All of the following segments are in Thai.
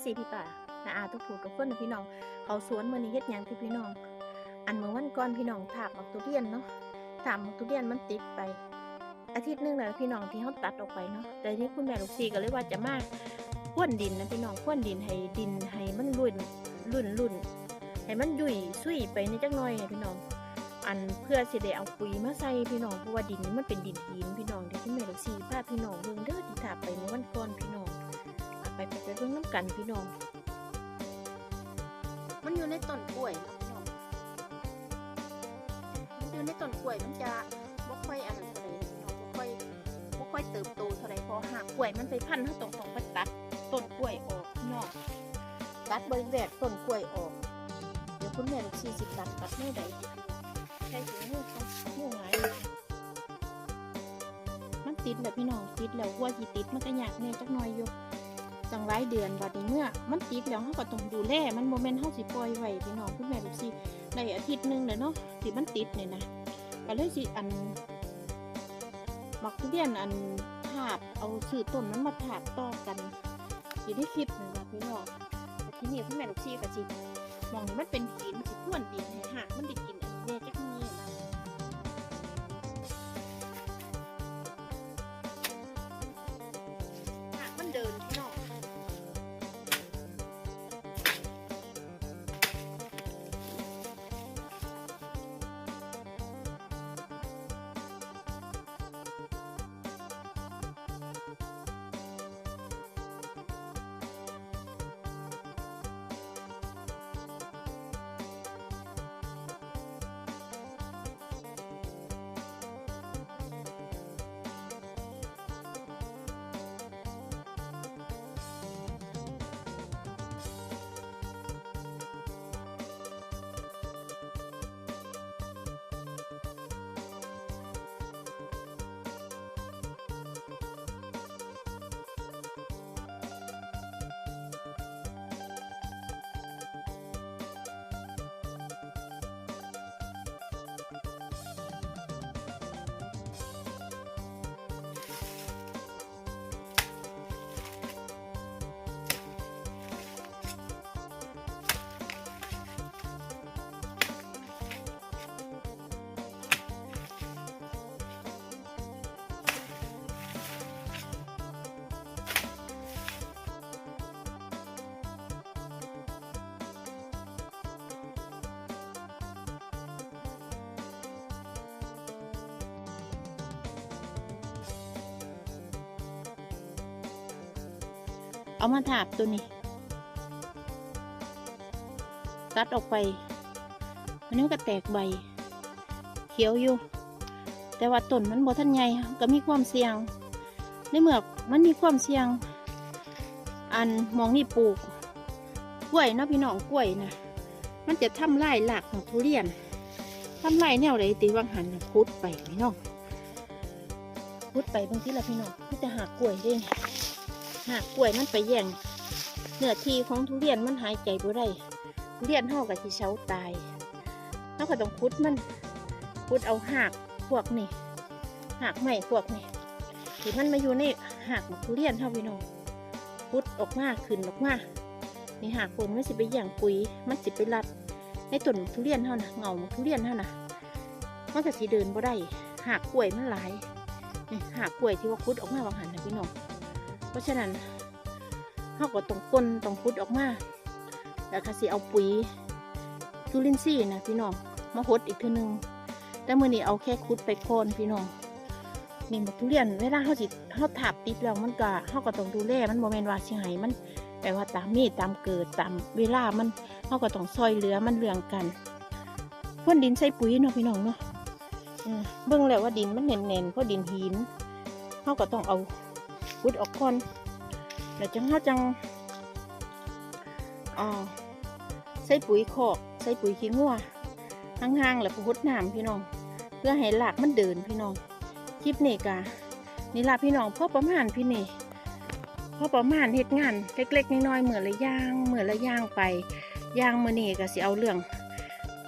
FC พี่ป่านาอาทุกผู้ทุกคนนพี่น้อง เขาสวนมือนี้เฮ็ดยังที่พี่น้อง อันเมื่อวันก่อนพี่น้องถามมักทุเรียนเนาะถามมักทุเรียนมันติดไป อาทิตย์หนึงแล้วพี่น้องที่เขาตัดออกไปเนาะแต่ที่คุณแม่ลูกซีก็เลยว่าจะมาพ่นดินนะพี่น้องพ่นดินให้ดินให้มันรุ่นรุ่นรุ่นให้มันยุ่ยซุยไปในจักหน่อยพี่น้อง อันเพื่อสิได้เอาปุ๋ยมาใส่พี่น้องเพราะว่าดินนี้มันเป็นดินหินพี่น้องที่คุณแม่ลูกซีพาพี่น้องเบิ่งเด้อที่ถามไปเมื่อวันก่อนพี่น้อง ไปไปไปเบิ่งน้ำกันพี่น้อง มันอยู่ในต้นกล้วยเนาะพี่น้อง มันอยู่ในต้นกล้วยมันจะบ่ค่อยอันนั้นเท่าไหร่พี่น้องบ่ค่อยบ่ค่อยเติบโตเท่าไหร่พอหากกล้วยมันไปพันเขาตรงของไปตัดต้นกล้วยออกพี่น้อง ตัดบริแวกต้นกล้วยออก เดี๋ยวคุณแม่ลูกชีสิตัดตัดไม่ได้ใช่ถึงมือเขามือหงายมันติดแล้วพี่น้องติดแล้วว่าที่ติดมันก็ยากแน่จักหน่อยอยู่ จังหลายเดือนบัดนี้เมื่อมันติดแล้วเขาก็ต้องดูแลมันโมเมนต์เขาสิปล่อยไว้พี่น้องคุณแม่ลูกชีในอาทิตย์หนึ่งเลยเนาะที่มันติดเนี่ยนะก็เลยสิอันมักทุเรียนอันถาบเอาสื่อต้นนั้นมาถาบต่อกันอยู่ในคลิปนี่นะพี่น้องที่นี่คุณแม่ลูกชีก็สิมองมันเป็นหินสิพ่วนดินให้หักมันได้กินอันแน่จักนี เอามาถาบตัวนี้ ตัดออกไปอันนี้ก็แตกใบ เขียวอยู่ แต่ว่าต้นมันบ่ทันใหญ่ก็มีความเสี่ยง ในเมื่อมันมีความเสี่ยง อันมองนี่ปลูก กล้วยเนาะพี่น้องกล้วยนะมันจะทำลายหลักของทุเรียนทำลายแนวไหนตีวังหันพุดไปพี่น้องพุดไปบางทีละพี่น้องมันจะหักล้วยเด้ หักกล้วยมันไปแย่งเนื้อที่ของทุเรียนมันหายใจบ่ได้ทุเรียนห่อกับที่เช้าตายเราก็ต้องพุดมันพุดเอาหักพวกนี่หักใหม่พวกนี่ที่มันมาอยู่ในหักของทุเรียนเท่าพี่น้องพุดออกมาขึ้นออกมานี่หากคนมันสิไปแย่งปุ๋ยมันสิไปรัดในต้นทุเรียนเท่านะเงาทุเรียนเท่านะมันก็สิเดินบ่ได้หากกล้วยมันหลายนี่หากกล้วยที่ว่าคุดออกมาบางหันนะพี่น้อง เพราะฉะนั้นเขาก็ต้องก้นต้องคุดออกมา แล้วก็สิเอาปุ๋ยจุลินทรีย์นะพี่น้องมาหดอีกทีนึง แต่มื่อนี้เอาแค่คุดไปโคนพี่น้องนี่หมกทุเรียนเวลาเขาสิเขาถาบติดแล้วมันก็เขาก็ต้องดูแลมันโมเมนว่าสิให้มันแปลว่าตามมีตามเกิดตามเวลามันเขาก็ต้องซอยเหลือมันเรื่องกันพ่นดินใส่ปุ๋ยเนาะพี่น้องเนาะเออเบิ่งแล้วว่าดินมันแน่นๆเพราะดินหินเขาก็ต้องเอา พุดออกก่อนแล้วจังเขาจังอ๋อใส่ปุ๋ยคอกใส่ปุ๋ยขี้งัวห่างๆแล้วก็พุดน้ำพี่น้อง เพื่อให้หลากมันเดินพี่น้องคลิปนี้กะนี่ละพี่น้องพ่อประมาณพี่นี่พอประมาณเหตุงานเล็กๆน้อยๆเหมือนละย่างเหมือนละย่างไปย่างมือนี่ก็สิเอาเรื่อง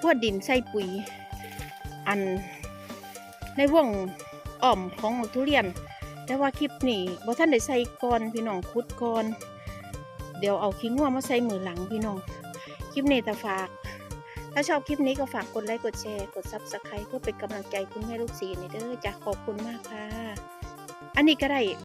พวกดินใส่ปุ๋ยอันในวงอ่อมของทุเรียน แต่ว่าคลิปนี้บ่ท่านได้ใส่ก่อนพี่น้องคุดก่อน เดี๋ยวเอาขี้ง่วมาใส่มือหลังพี่น้อง คลิปนี้แต่ฝาก ถ้าชอบคลิปนี้ก็ฝากกดไลค์กดแชร์กดซับสไครต์เพื่อเป็นกำลังใจคุณแม่ลูกสีนี่เด้อจ้ะขอบคุณมากค่ะ อันนี้ก็ได้